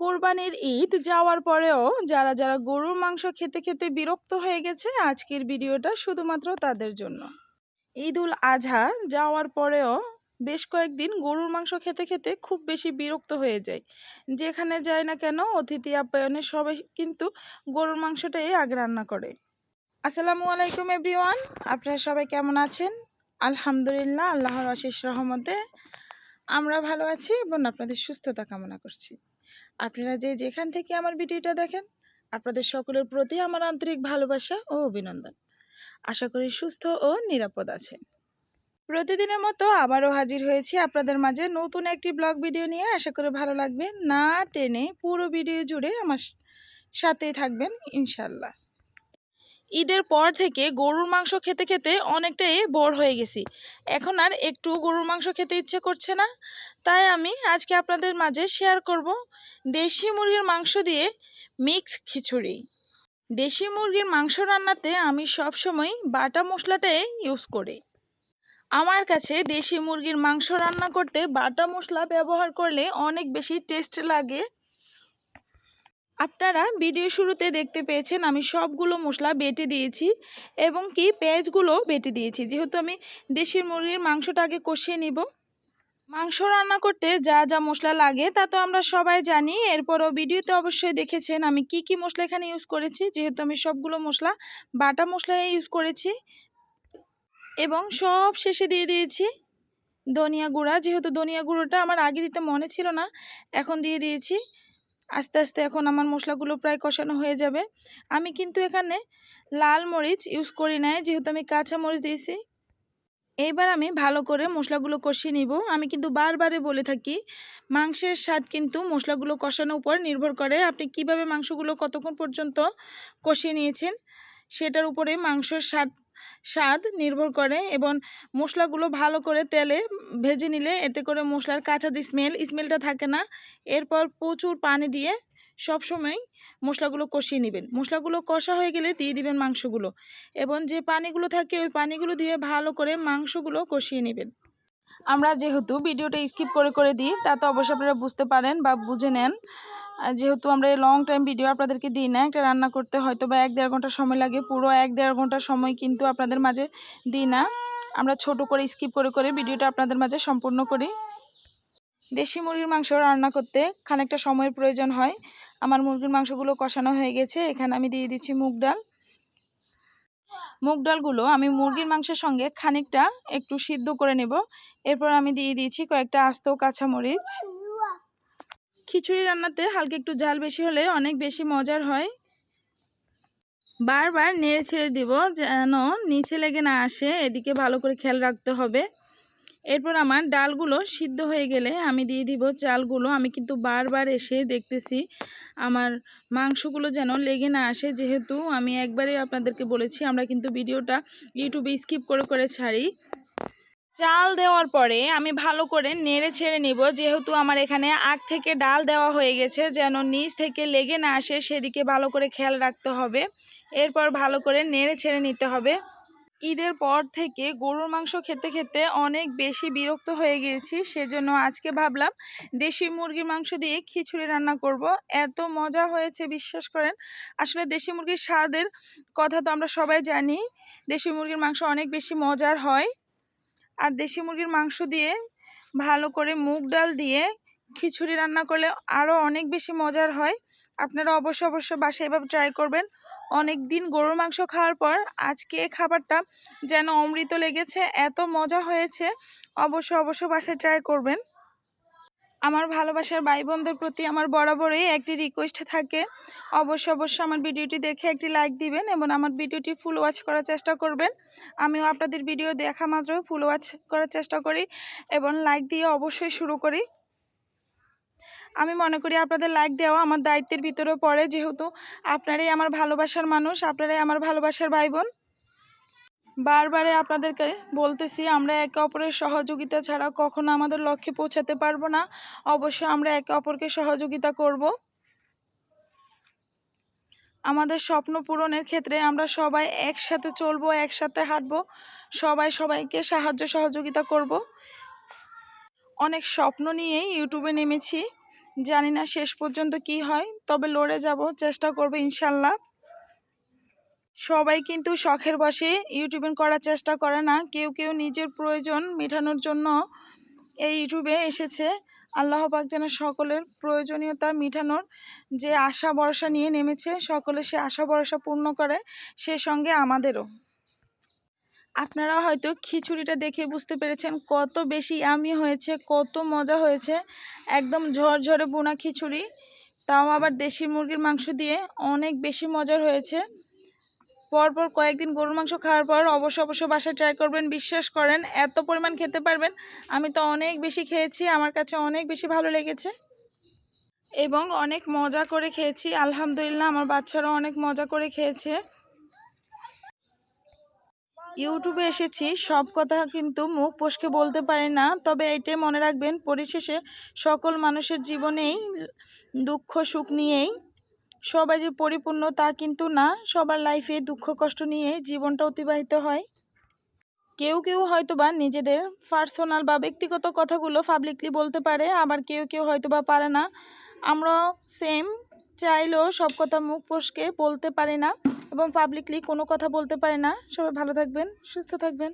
কোরবানির ঈদ যাওয়ার পরেও যারা যারা গরুর মাংস খেতে খেতে বিরক্ত হয়ে গেছে, আজকের ভিডিওটা শুধুমাত্র তাদের জন্য। ঈদ উল আজহা যাওয়ার পরেও বেশ কয়েকদিন গরুর মাংস খেতে খেতে খুব বেশি বিরক্ত হয়ে যায়। যেখানে যায় না কেন, অতিথি আপ্যায়নে সবাই কিন্তু গরুর মাংসটাই আগে রান্না করে। আসসালামু আলাইকুম এভরিওয়ান, আপনারা সবাই কেমন আছেন? আলহামদুলিল্লাহ, আল্লাহর অশেষ রহমতে আমরা ভালো আছি এবং আপনাদের সুস্থতা কামনা করছি। আপনারা যে যেখান থেকে আমার ভিডিওটা দেখেন, আপনাদের সকলের প্রতি আমার আন্তরিক ভালোবাসা ও অভিনন্দন। আশা করি সুস্থ ও নিরাপদ আছেন। প্রতিদিনের মতো আবারও হাজির হয়েছি আপনাদের মাঝে নতুন একটি ব্লগ ভিডিও নিয়ে। আশা করি ভালো লাগবে। না টেনে পুরো ভিডিও জুড়ে আমার সাথেই থাকবেন ইনশাল্লাহ ঈদের পর থেকে গরুর মাংস খেতে খেতে অনেকটাই বোর হয়ে গেছি। এখন আর একটু গরুর মাংস খেতে ইচ্ছে করছে না। তাই আমি আজকে আপনাদের মাঝে শেয়ার করব দেশি মুরগির মাংস দিয়ে মিক্স খিচুড়ি। দেশি মুরগির মাংস রান্নাতে আমি সবসময় বাটা মশলাটাই ইউজ করি। আমার কাছে দেশি মুরগির মাংস রান্না করতে বাটা মশলা ব্যবহার করলে অনেক বেশি টেস্ট লাগে। আপনারা ভিডিও শুরুতে দেখতে পেয়েছেন আমি সবগুলো মশলা বেটে দিয়েছি এবং কি পেঁয়াজগুলো বেটে দিয়েছি। যেহেতু আমি দেশির মুরগির মাংসটা আগে কষিয়ে নিব। মাংস রান্না করতে যা যা মশলা লাগে তা তো আমরা সবাই জানি। এরপরও ভিডিওতে অবশ্যই দেখেছেন আমি কি কি মশলা এখানে ইউজ করেছি। যেহেতু আমি সবগুলো মশলা, বাটা মশলা ইউজ করেছি। এবং সব শেষে দিয়ে দিয়েছি ধনিয়া গুঁড়া। যেহেতু ধনিয়া গুঁড়োটা আমার আগে দিতে মনে ছিল না, এখন দিয়ে দিয়েছি। আস্তে আস্তে এখন আমার মশলাগুলো প্রায় কষানো হয়ে যাবে। আমি কিন্তু এখানে লাল মরিচ ইউজ করি নাই, যেহেতু আমি কাঁচা মরিচ দিয়েছি। এইবার আমি ভালো করে মশলাগুলো কষিয়ে নিব। আমি কিন্তু বারবারে বলে থাকি, মাংসের স্বাদ কিন্তু মশলাগুলো কষানোর উপর নির্ভর করে। আপনি কীভাবে মাংসগুলো কতক্ষণ পর্যন্ত কষিয়ে নিয়েছেন, সেটার উপরে মাংসের স্বাদ স্বাদ নির্ভর করে এবং মশলাগুলো ভালো করে তেলে ভেজে নিলে এতে করে মশলার কাঁচা যে স্মেল স্মেলটা থাকে না, এরপর প্রচুর পানি দিয়ে সব সময় মশলাগুলো কষিয়ে নেবেন। মশলাগুলো কষা হয়ে গেলে দিয়ে দিবেন মাংসগুলো এবং যে পানিগুলো থাকে, ওই পানিগুলো দিয়ে ভালো করে মাংসগুলো কষিয়ে নেবেন। আমরা যেহেতু ভিডিওটা স্কিপ করে করে দিই, তা তো অবশ্যই আপনারা বুঝতে পারেন বা বুঝে নেন। যেহেতু আমরা লং টাইম ভিডিও আপনাদেরকে দিই না, একটা রান্না করতে হয়তো বা এক দেড় ঘণ্টা সময় লাগে, পুরো এক দেড় ঘণ্টা সময় কিন্তু আপনাদের মাঝে দিই না। আমরা ছোট করে স্কিপ করে করে ভিডিওটা আপনাদের মাঝে সম্পূর্ণ করি। দেশি মুরগির মাংস রান্না করতে খানিকটা সময়ের প্রয়োজন হয়। আমার মুরগির মাংসগুলো কষানো হয়ে গেছে, এখানে আমি দিয়ে দিচ্ছি মুগ ডাল। মুগ ডালগুলো আমি মুরগির মাংসের সঙ্গে খানিকটা একটু সিদ্ধ করে নেব। এরপর আমি দিয়ে দিয়েছি কয়েকটা আস্ত কাঁচামরিচ। খিচুড়ি রান্নাতে হালকা একটু জাল বেশি হলে অনেক বেশি মজার হয়। বারবার নেড়ে ছেড়ে দিব যেন নিচে লেগে না আসে, এদিকে ভালো করে খেয়াল রাখতে হবে। এরপর আমার ডালগুলো সিদ্ধ হয়ে গেলে আমি দিয়ে দিব চালগুলো। আমি কিন্তু বারবার এসে দেখতেছি আমার মাংসগুলো যেন লেগে না আসে। যেহেতু আমি একবারে আপনাদেরকে বলেছি, আমরা কিন্তু ভিডিওটা ইউটিউবে স্কিপ করে করে ছাড়ি। চাল দেওয়ার পরে আমি ভালো করে নেড়ে ছেড়ে নিব। যেহেতু আমার এখানে আগ থেকে ডাল দেওয়া হয়ে গেছে, যেন নিচ থেকে লেগে না আসে, সেদিকে ভালো করে খেয়াল রাখতে হবে। এরপর ভালো করে নেড়ে ছেড়ে নিতে হবে। ঈদের পর থেকে গরুর মাংস খেতে খেতে অনেক বেশি বিরক্ত হয়ে গিয়েছি, সেজন্য আজকে ভাবলাম দেশি মুরগির মাংস দিয়ে খিচুড়ি রান্না করব। এত মজা হয়েছে, বিশ্বাস করেন। আসলে দেশি মুরগির স্বাদের কথা তো আমরা সবাই জানি, দেশি মুরগির মাংস অনেক বেশি মজার হয়। আর দেশি মুরগির মাংস দিয়ে ভালো করে মুগ ডাল দিয়ে খিচুড়ি রান্না করলে আরও অনেক বেশি মজার হয়। আপনারা অবশ্য অবশ্য বাসায় এভাবে ট্রাই করবেন। অনেক দিন গরুর মাংস খাওয়ার পর আজকে খাবারটা যেন অমৃত লেগেছে, এত মজা হয়েছে। অবশ্য অবশ্য বাসায় ট্রাই করবেন। আমার ভালোবাসার ভাই বোনদের প্রতি আমার বরাবরই একটি রিকোয়েস্ট থাকে। অবশ্য অবশ্য আমার ভিডিওটি দেখে একটি লাইক দিবেন এবং আমার ভিডিওটি ফুল ওয়াচ করার চেষ্টা করবেন। আমিও আপনাদের ভিডিও দেখা মাত্র ফুল ওয়াচ করার চেষ্টা করি এবং লাইক দিয়ে অবশ্যই শুরু করি। আমি মনে করি আপনাদের লাইক দেওয়া আমার দায়িত্বের ভিতরে পড়ে। যেহেতু আপনারাই আমার ভালোবাসার মানুষ, আপনারাই আমার ভালোবাসার ভাই বোন বারবারে আপনাদেরকে বলতেছি, আমরা একে অপরের সহযোগিতা ছাড়া কখনো আমাদের লক্ষ্যে পৌঁছাতে পারব না। অবশ্যই আমরা একে অপরকে সহযোগিতা করব। আমাদের স্বপ্ন পূরণের ক্ষেত্রে আমরা সবাই একসাথে চলবো, একসাথে হাঁটবো। সবাই সবাইকে সাহায্য সহযোগিতা করব। অনেক স্বপ্ন নিয়েই ইউটিউবে নেমেছি। জানি না শেষ পর্যন্ত কি হয়, তবে লড়ে যাব, চেষ্টা করব ইনশাল্লাহ। সবাই কিন্তু শখের বসে ইউটিউবিং করার চেষ্টা করে না। কেউ কেউ নিজের প্রয়োজন মেটানোর জন্য এই ইউটিউবে এসেছে। আল্লাহ পাক যেন সকলের প্রয়োজনীয়তা মেটানোর যে আশা ভরসা নিয়ে নেমেছে, সকলে সে আশা ভরসা পূর্ণ করে, সে সঙ্গে আমাদেরও। আপনারা হয়তো খিচুড়িটা দেখে বুঝতে পেরেছেন কত বেশি আমি হয়েছে, কত মজা হয়েছে। একদম ঝরঝরে বোনা খিচুড়ি, তাও আবার দেশি মুরগির মাংস দিয়ে অনেক বেশি মজার হয়েছে। পরপর কয়েকদিন গরুর মাংস খাওয়ার পর অবশ্য অবশ্য বাসায় ট্রাই করবেন, বিশ্বাস করেন, এত পরিমাণ খেতে পারবেন। আমি তো অনেক বেশি খেয়েছি, আমার কাছে অনেক বেশি ভালো লেগেছে। এবং অনেক মজা করে খেয়েছি, আলহামদুলিল্লাহ আমার বাচ্চারাও অনেক মজা করে খেয়েছে। ইউটিউবে এসেছি, সব কথা কিন্তু মুখ পোষকে বলতে পারে না, তবে এইটাই মনে রাখবেন, পরিশেষে সকল মানুষের জীবনেই দুঃখ সুখ নিয়েই সবাই যে পরিপূর্ণ তা কিন্তু না। সবার লাইফে দুঃখ, কষ্ট নিয়ে জীবনটা অতিবাহিত হয়। কেউ কেউ হয়তো বা নিজেদের পার্সোনাল বা ব্যক্তিগত কথাগুলো পাবলিকলি বলতে পারে, আবার কেউ কেউ হয়তো বা পারে না। আমরা সেম চাইলেও সব কথা মুখ পোষকে বলতে পারি না এবং পাবলিকলি কোনো কথা বলতে পারি না। সবাই ভালো থাকবেন, সুস্থ থাকবেন।